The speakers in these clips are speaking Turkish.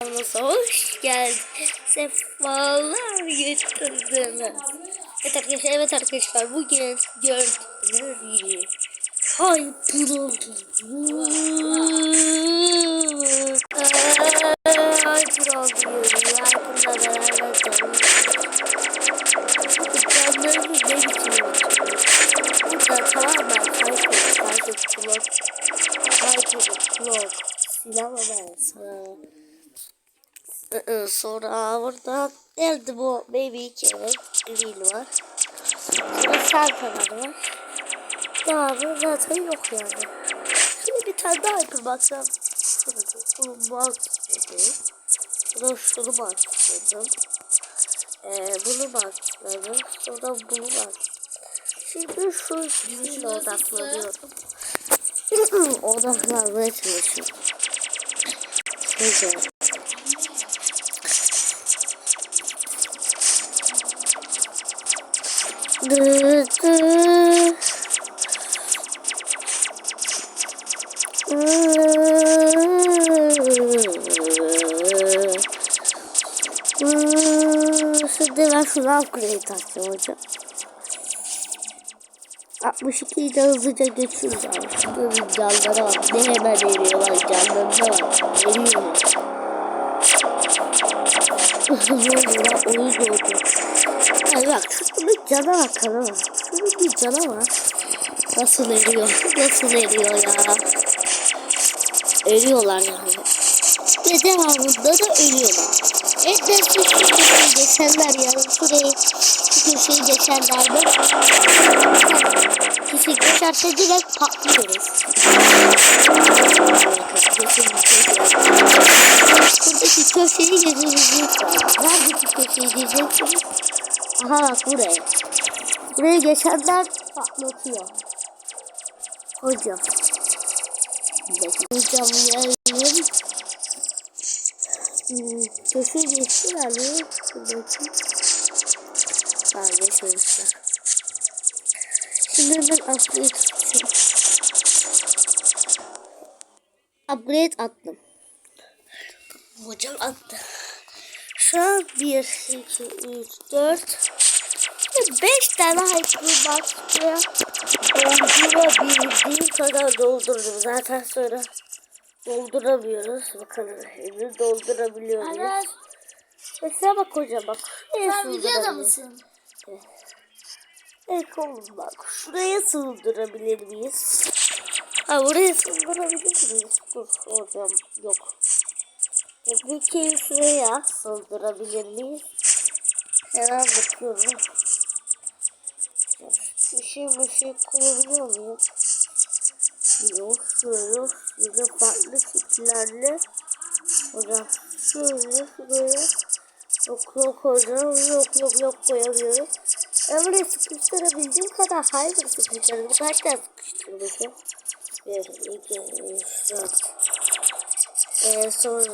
kanalımıza hoş geldiniz. Sefalar getirdiniz. Evet arkadaşlar, evet arkadaşlar bugün gördüğünüz gibi Hyper oldu. Hyper oldu. Hyper'la beraber Sonra burada elde bu baby kere grill var. Sonra Serkanlar var. Daha da zaten yok yani. Şimdi bir tane daha hyperbox var. Bunu box dedi. Bunu şunu boxladım. Ee, bunu boxladım. Sonra bunu box. Şimdi şu ikisiyle odaklanıyorum. Odaklanmaya çalışıyorum. Güzel. Şimdi ben şunu upgrade atacağım hocam. 62'yi de hızlıca geçiyoruz abi. Bir canlara bak. Ne hemen eriyorlar canlarına bak. Ne oluyor lan? Oyun oldu. Ay bak şurada bir cana bak kana bak. Şurada bir cana bak. Nasıl eriyor? Nasıl eriyor ya? Eriyorlar yani. Ve devamında da ölüyorlar. Evet ben şu köşeyi geçenler ya. Şurayı şu köşeyi geçenler de köşeyi geçerse direkt patlıyoruz. Buradaki köşeyi gezeceğiz. Neredeki köşeyi gezeceksiniz? Aha bak buraya. Buraya geçenler patlatıyor. Hocam. Hocam geldim. Hmm, köşe geçtiler mi? Buradaki. Ha geçmemişler. Şimdi ben upgrade atacağım. Upgrade attım. Hocam attı. Şu an 1, 2, 3, 4, 5 tane hyperbox'ı doldurabildiğim kadar doldurdum. Zaten sonra dolduramıyoruz. Bakalım şimdi doldurabiliyoruz. Aras Mesela bak hocam bak. sen videoda mısın? Evet oğlum bak şuraya sığdırabilir miyiz? Ha buraya sığdırabilir miyiz? Dur hocam yok. E, Peki şuraya sığdırabilir miyiz? Hemen bakıyorum. Bir şey bir şey koyabiliyor muyum? Yok şöyle şöyle farklı tiplerle Hocam şöyle şuraya Yok yok hocam yok yok yok koyamıyorum. Ben buraya sıkıştırabildiğim kadar hayır sıkıştırdım. Kaç tane sıkıştırmışım? 1, 2, 3, 4. Ee, sonra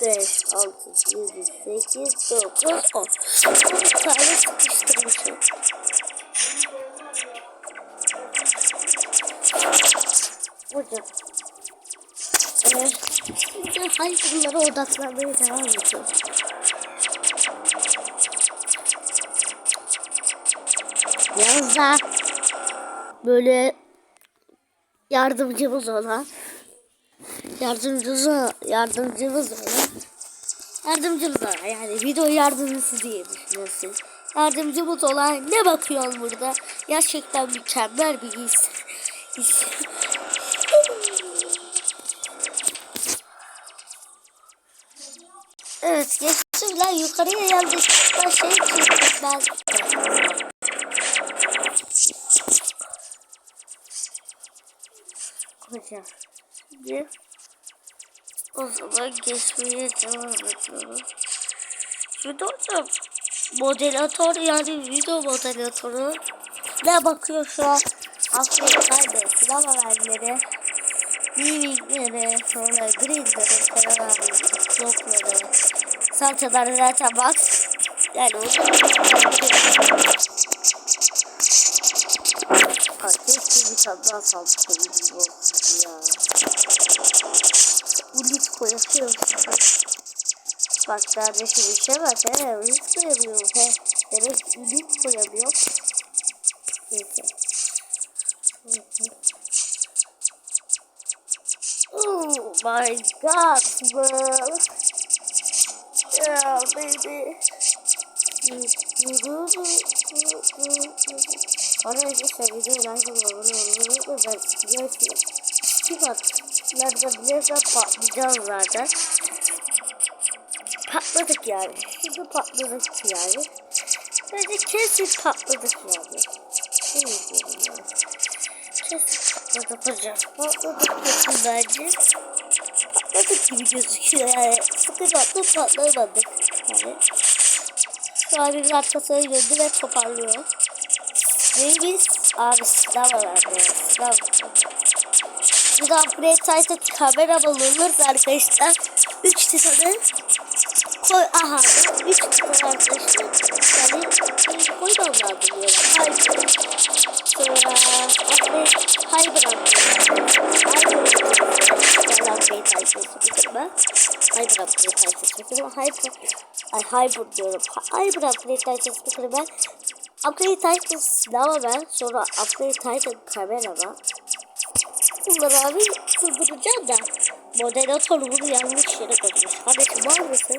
5, 6, 7, 8, 9, 10. 10 tane sıkıştırmışım. Hocam. Ee, şimdi hayvanlara odaklanmaya devam ediyorum. Biraz da böyle yardımcımız olan yardımcımız yardımcımız olan yardımcımız olan yani video yardımcısı diye düşünüyorsun. Yardımcımız olan ne bakıyor burada? Gerçekten mükemmel bir his. his. Evet geçtim lan yukarıya yanlışlıkla şey çektim ben. Hocam şimdi o zaman geçmeye devam ediyoruz. Şimdi hocam modelatör yani video modelatörü ne bakıyor şu an? Afrika'da sinema vergileri Living'leri, sonra Green'leri falan abi, Block'ları, salçaları zaten bak. Yani o Keşke bir tane daha salça koyasıyorsun. Bak kardeşim işe bak he. Hiç koyamıyorum he. Demek ünlük koyamıyorum. Neyse. Oh my god, bro. Yeah, baby. Arkadaşlar videoyu like abone olmayı unutmayın. Ben biliyorsunuz. Sıfatlarda bile de patlayacağız zaten. Patladık yani. Şimdi patladık yani. Bence kesin patladık yani. Ne diyorum yani. Kesin patladık hocam. Patladık kesin bence. Patladık gibi gözüküyor yani. Sıkı patladık patlamadık. Yani. Şu bir arkasına döndü ve toparlıyor. Neyimiz? Abi sınav herhalde. Sınav. Bir de upgrade site'da kamera bulunursa arkadaşlar 3 tane koy aha 3 tane arkadaşlar yani şey koymam lazım diyorlar. Hayır. Sonra upgrade Hyper upgrade upgrade site'da Hyper upgrade site'da Hyper Ay Hyper diyorum. Hyper upgrade site'da ben Upgrade Titan silahı ben. Sonra Upgrade Titan kamera var. Bunları abi sığdıracağım da. Moderatör bunu yanlış yere koymuş. Kardeşim var mısın?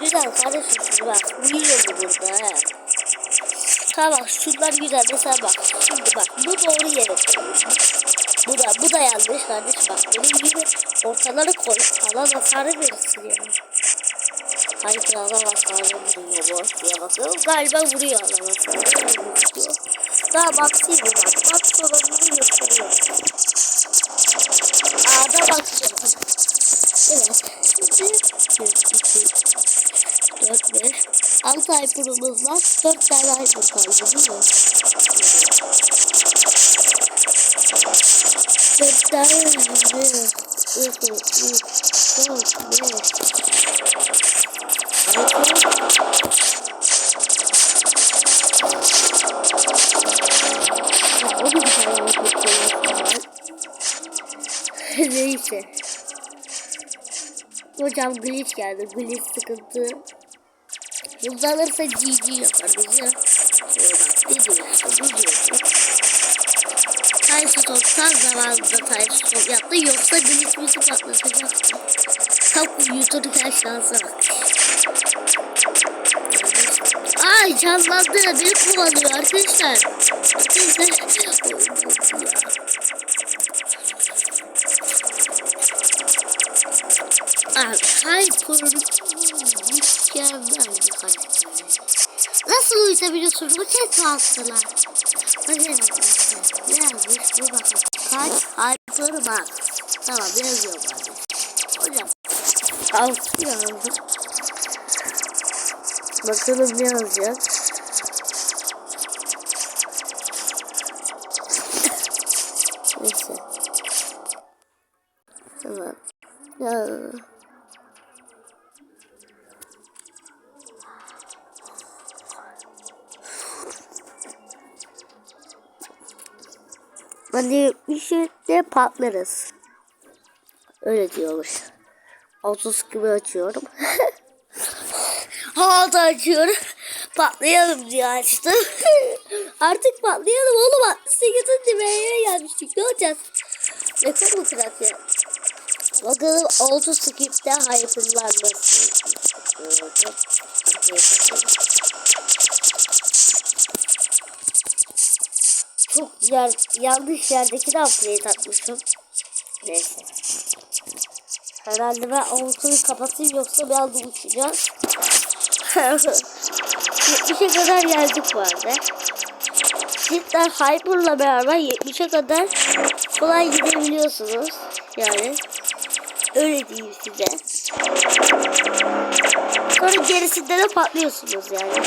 Güzel kardeşim şimdi bak. Uyuyor bu burada he. Tamam şunlar güzel. Mesela bak. Şimdi bak. Bu doğru yere koymuş. Bu da, bu da yanlış kardeşim bak. Bunun gibi ortaları koy. Alan hasarı verirsin yani. Hayır krala hasarı vuruyor bu diye bakıyorum. Galiba vuruyor. Vuruyor. Daha baksayım bak. Bak sorununu gösteriyor. A'da bakacağım. Evet. Şimdi 1, 2, 4, 5, 6 hyper'ımız var. 4 tane hyper kaldı değil mi? 4 tane hyper. 1, 2, 3, 4, Hocam glitch geldi. Glitch sıkıntı. Hızlanırsa GG yapar bizi. Şöyle bak dedim işte bu diyorsun. Tyson tam zamanında Tyson yaptı. Yoksa glitch bizi patlatacaktı. Tam yuturken şansa bak. Ay canlandı. Beni kullanıyor arkadaşlar. Abi Hyper mükemmel bir karakter. Nasıl uyutabiliyorsun? Roket astılar. Bakın arkadaşlar. Ne yazmış? Bir bakalım. Kaç Hyper bak. Tamam yazıyor bari. Hocam. Altı yazdım. Bakalım ne yazacak. Neyse. Tamam. Ya. Hani şeyde patlarız. Öyle diyormuş. 30 gibi açıyorum. Havada açıyorum. Patlayalım diye açtım. Artık patlayalım oğlum. 8. B'ye gelmiştik. Ne olacağız? Rekor mu kırak ya? Bakalım auto skip'te hyper'lar nasıl? Çok yer, yanlış yerdeki de upgrade atmışım. Neyse. Herhalde ben auto'yu kapatayım yoksa bir anda uçacağız. 70'e kadar geldik bu arada. Cidden Hyper'la beraber 70'e kadar kolay gidebiliyorsunuz. Yani öyle diyeyim size. Sonra gerisinde de patlıyorsunuz yani.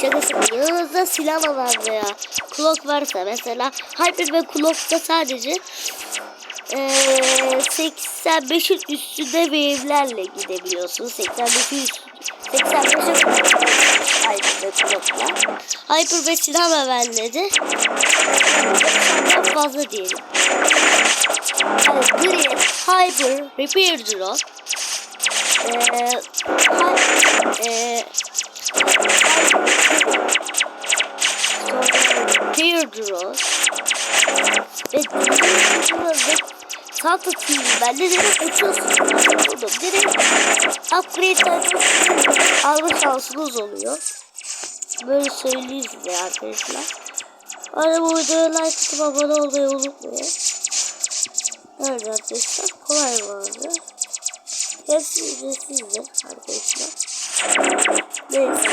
Şaka şaka. Yanınızda silah var veya clock varsa mesela Hyper ve Clock'ta sadece ee, 85'in üstünde wave'lerle gidebiliyorsunuz. 85'in üstünde 85'e Hyper ve Clock'la. Hyper ve silah haberleri daha fazla diyelim. Yani Green, Hyper, Repair Drone Eee Eee Deirdre ve Deirdre ve Santa Team ben de direkt uçuyorsun. Oğlum direkt upgrade'lerden alma şansınız oluyor. Böyle söyleyeyim size arkadaşlar. Arada bu videoya like atıp abone olmayı unutmayın. Evet arkadaşlar kolay vardı. Hepsi ücretsizdir arkadaşlar. Neyse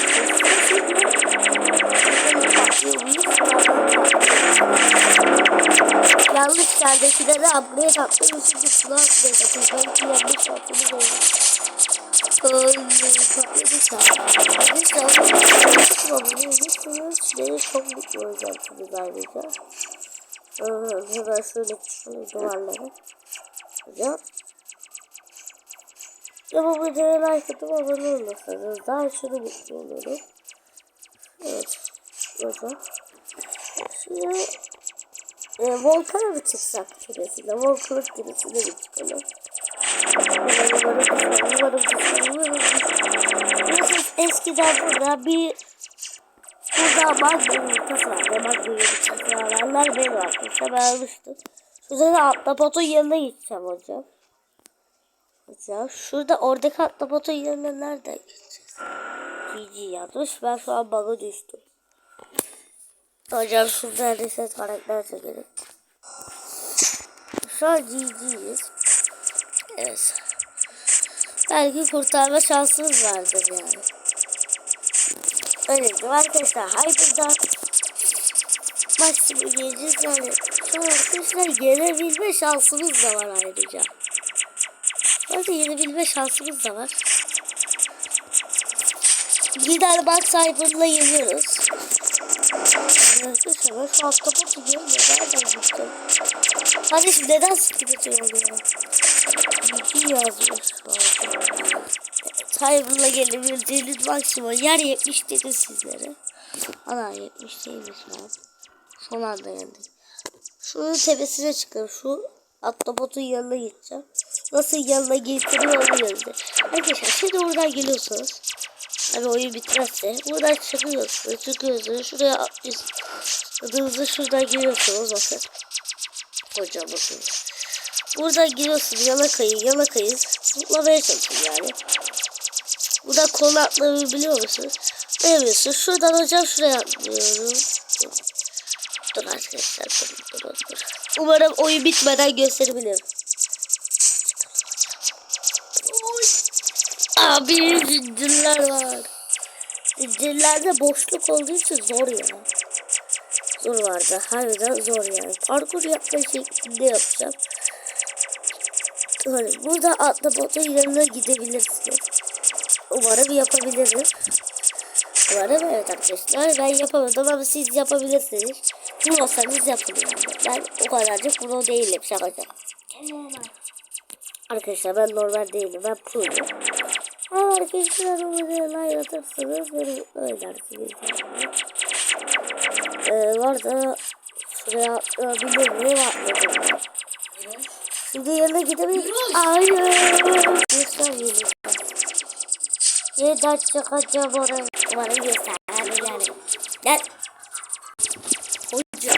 Yanlış yerdekilere upgrade attığım için de şuna upgrade atayım. Belki yanlış yaptığımız olur. Beni çok mutlu olacaksınız ayrıca. Hemen şöyle şöyle duvarları. Hocam. Ya bu videoya like atıp abone olmasanız daha aşırı mutlu olurum. Evet. Hocam. Şimdi e, volkana mı çıksak küresine? Volkanın küresine mi çıkalım? Eskiden burada bir Burada magma yumurtası var. Ne magma yumurtası alanlar benim arkadaşlar. Ben almıştım. Şurada da atlapotun yanına gideceğim hocam. Hocam şurada oradaki atlapotun yanına nereden gideceğiz? GG yazmış. Ben şu an bug'a düştüm. Hocam şurada reset karakter çekelim. Şu an GG'yiz. Evet. Belki kurtarma şansımız vardır yani. Öyle diyeyim arkadaşlar. Hyper'dan maksimum geleceğiz yani. Şu arkadaşlar gelebilme şansımız da var ayrıca. Ayrıca yenebilme şansımız da var. Gider bak Cyber'la yeniyoruz. Ben şu altta botu görmüyor. Nereden gittim? Kardeşim neden sıkıntı oluyor? İki yazmış. Cyber'la gelebildiğiniz maksimum yer 70 dedi sizlere. Ana 70 değilmiş lan. Son anda geldi. Şunun tepesine çıkıp şu atlabotun yanına gideceğim. Nasıl yanına getiriyor onu yazdı. Arkadaşlar şimdi oradan geliyorsunuz. Hani oyun bitmezse buradan çıkıyorsunuz. Çıkıyorsunuz. Şuraya. Adınızı şuradan giriyorsunuz bakın. Hocam bakın. Buradan giriyorsunuz yana kayın. Zıplamaya çalışın yani. Burada konu atlamayı biliyor musunuz? Bilmiyorsun. Şuradan hocam şuraya atlıyorum. Dur arkadaşlar dur dur dur. Umarım oyun bitmeden gösterebilirim. Abi zincirler var. Zincirlerde boşluk olduğu için zor ya. Zor vardı. Harbiden zor yani. Parkur yapma şeklinde yapacağım. Böyle burada atla botun yanına gidebilirsiniz. Umarım yapabilirim. Umarım evet arkadaşlar. Ben yapamadım ama siz yapabilirsiniz. Bu olsanız yapın yani. Ben o kadarcık pro değilim şakacı. Arkadaşlar ben normal değilim. Ben pro'yum. Arkadaşlar umarım like atarsanız edersiniz. Yani. Ee, var da şuraya atlayabilir miyim? Atladım. Şimdi yanına gidemeyiz. Hayır. Göstermeyelim. Neden çıkacağım oraya? Umarım göstermeyelim yani. Gel. Hocam.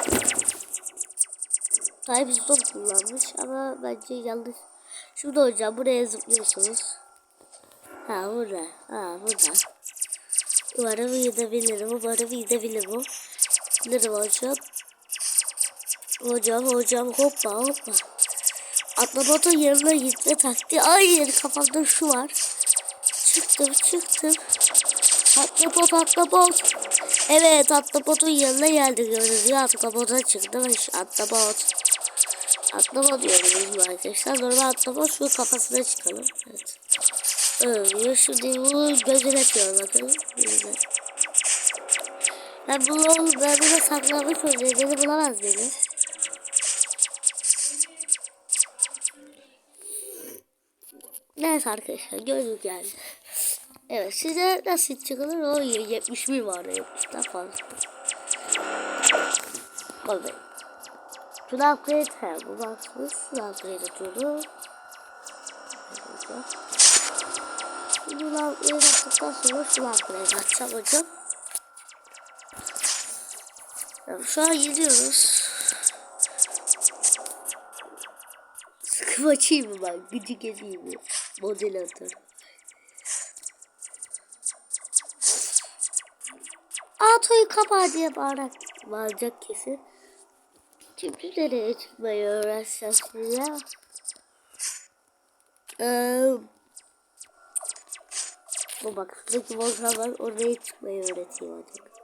Tayyip Zon kullanmış ama bence yanlış. Şurada hocam buraya zıplıyorsunuz. Ha burada. Ha burada. Umarım gidebilirim. Umarım gidebilirim. Giderim hocam. Hocam hocam hoppa hoppa. Atlabotun yanına gitme taktiği. Hayır kafamda şu var. Çıktım çıktım. Atlabot atlabot. Evet atlabotun yanına geldi gördüğünüz gibi atlabota çıktım. Atlabot. Atlama diyoruz arkadaşlar. Normal atlama şu kafasına çıkalım. Evet. Ölüyor. Şimdi bu gözüne atıyor bakın. Gözüne. Ben bunu ben buna saklamış olayım. Beni bulamaz beni. Neyse arkadaşlar gördük yani. Evet size nasıl çıkılır o 71 var 70'den fazla. Vallahi. Şunu upgrade he bu baksız. Şunu upgrade atıyordu. Şunu upgrade yaptıktan sonra şunu upgrade atacağım hocam. Tamam, şu an gidiyoruz. Sıkım açayım mı ben? Gıcık edeyim mi? Model atarım. Atoyu kapa diye bağırarak bağıracak kesin. Şimdi nereye çıkmayı öğrensem size? Ee, bu bak volkan var oraya çıkmayı öğreteyim artık.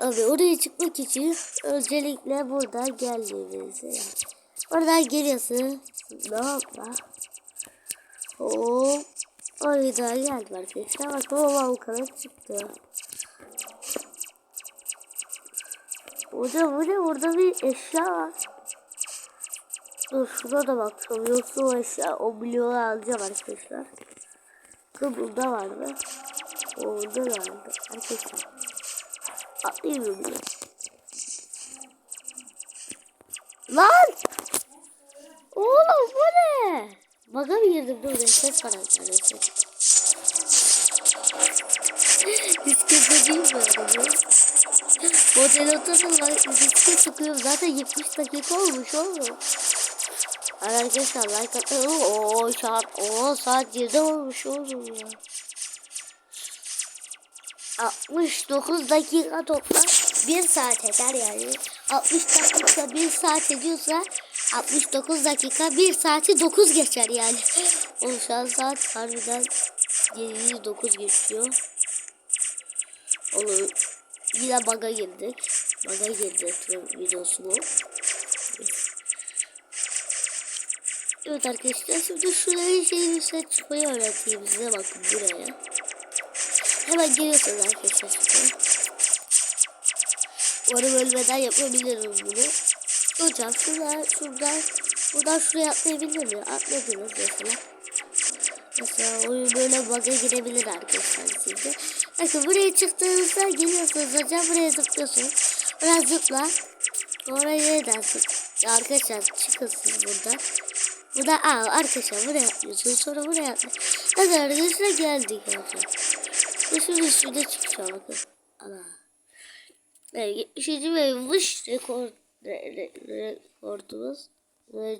Abi oraya çıkmak için öncelikle buradan yani. Oradan geliyorsun. Ne yapma? Hop. Oraya da geldi arkadaşlar. Bak o volkana çıktı. Orada bu ne? Orada bir eşya var. Dur şuna da bakalım. Yoksa o eşya o milyonu alacağım arkadaşlar. Bakın bunda vardı. Orada vardı. Arkadaşlar. Atlayayım bunu. Lan! Oğlum bu ne? Baga mı girdim? Dur ben ses var arkadaşlar. Diske değil mi araba? Model otosu var. Diske çıkıyorum. Zaten 70 dakika olmuş oğlum. Arkadaşlar like atmayı. Oo saat, o saat 7 olmuş oğlum ya. 69 dakika topla 1 saat eder yani. 60 dakika 1 saat ediyorsa 69 dakika 1 saati 9 geçer yani. O şu an saat harbiden 709 geçiyor. Olur. Yine baga girdik. Baga girdik videosu bu. Evet arkadaşlar şimdi şuraya şey set çıkmayı öğreteyim size bakın buraya. Hemen geliyorsunuz arkadaşlar şimdi. Umarım ölmeden yapabilirim bunu. Hocam şuradan, şuradan, buradan şuraya atlayabilir miyim? Atladınız mesela. Mesela oyun böyle bug'a girebilir arkadaşlar sizde. Bakın buraya çıktığınızda geliyorsunuz hocam buraya zıplıyorsunuz. Buraya zıpla. Sonra yeniden zıpla. Arkadaşlar çıkın siz buradan. Burada aa arkadaşlar buraya atlıyorsunuz sonra buraya atlıyorsunuz. Hadi arkadaşlar geldik arkadaşlar. Üstüne üstüne çıkacağım bakın. Ana. Evet, 70. ve vış rekor re, re, rekordumuz. Ve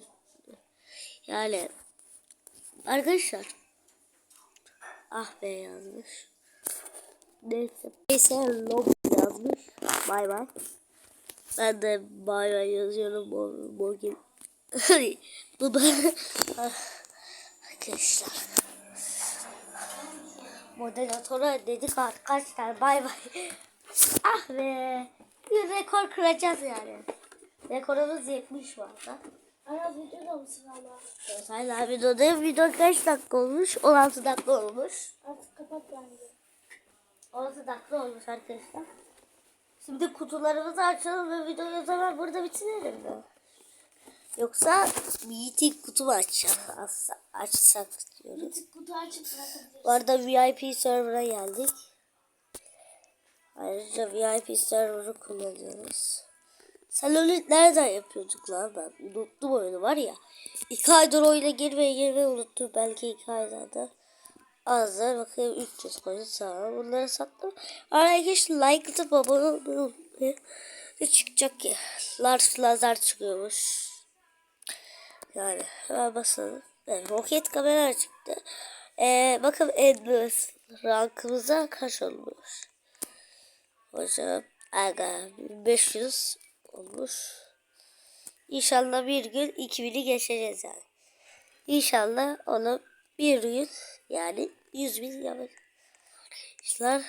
yani arkadaşlar ah be yazmış. Neyse. Neyse lob yazmış. Bay bay. Ben de bay bay yazıyorum. Bugün. Bu da arkadaşlar. Moderatöre dedik arkadaşlar bay bay. ah be. Bir rekor kıracağız yani. Rekorumuz 70 var da. Ara videoda mısın hala? Evet, hala videoda video kaç dakika olmuş? 16 dakika olmuş. Artık kapat bence. 16 dakika olmuş arkadaşlar. Şimdi kutularımızı açalım ve videoyu o zaman burada bitirelim de. Yoksa meeting kutu mu? Açsak, açsak diyoruz. Bir tık kutu açıp bırakabiliriz. Bu arada VIP server'a geldik. Ayrıca VIP server'ı kullanıyoruz. Salolit nereden yapıyorduk lan ben? Unuttum oyunu var ya. İki aydır oyuna girmeye girmeyi unuttum. Belki iki ayda da. Azlar bakayım 300 coin sağ Bunları sattım. Arkadaşlar like atıp abone olmayı unutmayın. Ne çıkacak ki? Lars lazer çıkıyormuş. Yani hemen basalım. Evet, roket kamera çıktı. Ee, bakın Endless rankımıza kaç olmuş? Hocam aga 500 olmuş. İnşallah bir gün 2000'i geçeceğiz yani. İnşallah onu bir gün yani 100 bin yapacağız. İşler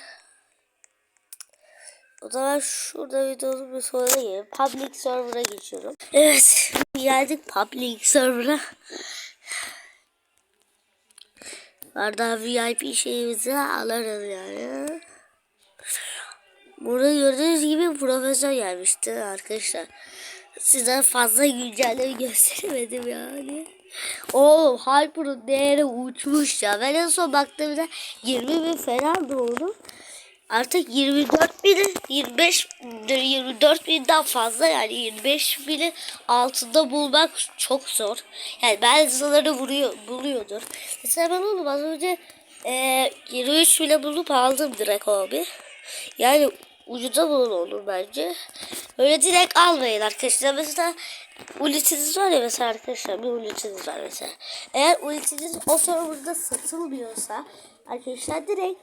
o zaman şurada videonun bir sonuna gelelim. Public server'a geçiyorum. Evet. Geldik public server'a. Arada VIP şeyimizi alırız yani. Burada gördüğünüz gibi profesör gelmişti arkadaşlar. Size fazla güncelleme gösteremedim yani. O Hyper'ın değeri uçmuş ya. Ben en son baktığımda 20 bin falan doğdu. Artık 24 bin 25 24 binden fazla yani 25 binin altında bulmak çok zor. Yani bazıları vuruyor, buluyordur. Mesela ben oğlum az önce e, 23 bile bulup aldım direkt abi. Yani ucuza bulun olur bence. Öyle direkt almayın arkadaşlar. Mesela ultiniz var ya mesela arkadaşlar bir ultiniz var mesela. Eğer ultiniz o serverda satılmıyorsa arkadaşlar direkt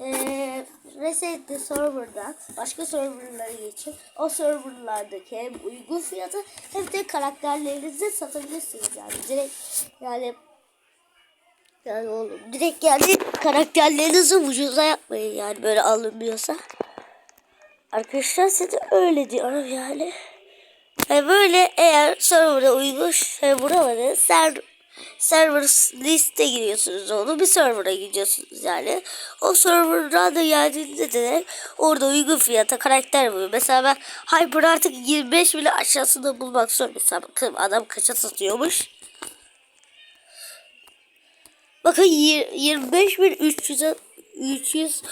eee resetli serverdan başka serverlara geçin. O serverlardaki hem uygun fiyata hem de karakterlerinizi satabilirsiniz yani. Direkt yani yani oğlum direkt yani karakterlerinizi ucuza yapmayın yani böyle alınmıyorsa. Arkadaşlar size öyle diyorum yani. Yani böyle eğer server'a uygun server'a var ser, server liste giriyorsunuz onu bir server'a gidiyorsunuz yani. O server'dan da geldiğinde de orada uygun fiyata karakter buluyor. Mesela ben Hyper artık 25 bile aşağısında bulmak zor. Mesela bakın adam kaça satıyormuş. Bakın 25.300'e 300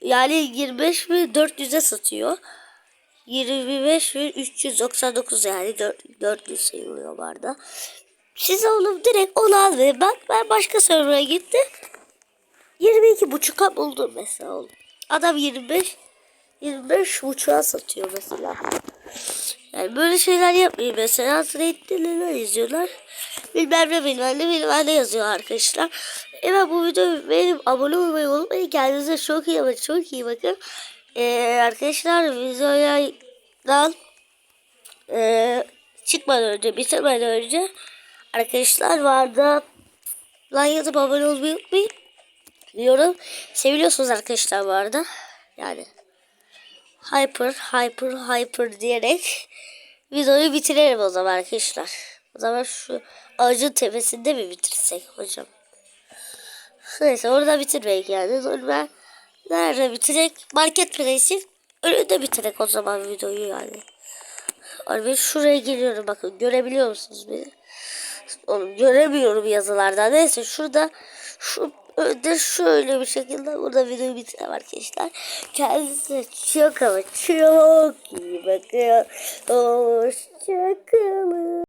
yani 25.400'e satıyor. 25.399 yani 4, 400 sayılıyor barda. Siz oğlum direkt onu al ve bak ben başka server'a gittim. 22 buçuğa buldum mesela oğlum. Adam 25 25 buçuğa satıyor mesela. Yani böyle şeyler yapmayın mesela sürekli neler yazıyorlar. Bilmem ne bilmem ne bilmem ne yazıyor arkadaşlar. Evet bu video benim abone olmayı unutmayın. Kendinize çok iyi bakın. Çok iyi bakın. Ee, arkadaşlar videodan e, çıkmadan önce bitirmeden önce arkadaşlar vardı. Like yazıp abone olmayı unutmayın. Diyorum. Seviliyorsunuz arkadaşlar bu arada. Yani hyper hyper hyper diyerek videoyu bitirelim o zaman arkadaşlar. O zaman şu ağacın tepesinde mi bitirsek hocam? Neyse orada bitirmek yani. Sonra ben nerede bitirek? Marketplace'in önünde bitirek o zaman videoyu yani. Abi şuraya geliyorum bakın görebiliyor musunuz beni? Oğlum göremiyorum yazılardan. Neyse şurada şu önde şöyle bir şekilde burada videoyu bitireyim arkadaşlar. Kendinize çok ama çok iyi bakın. Hoşçakalın.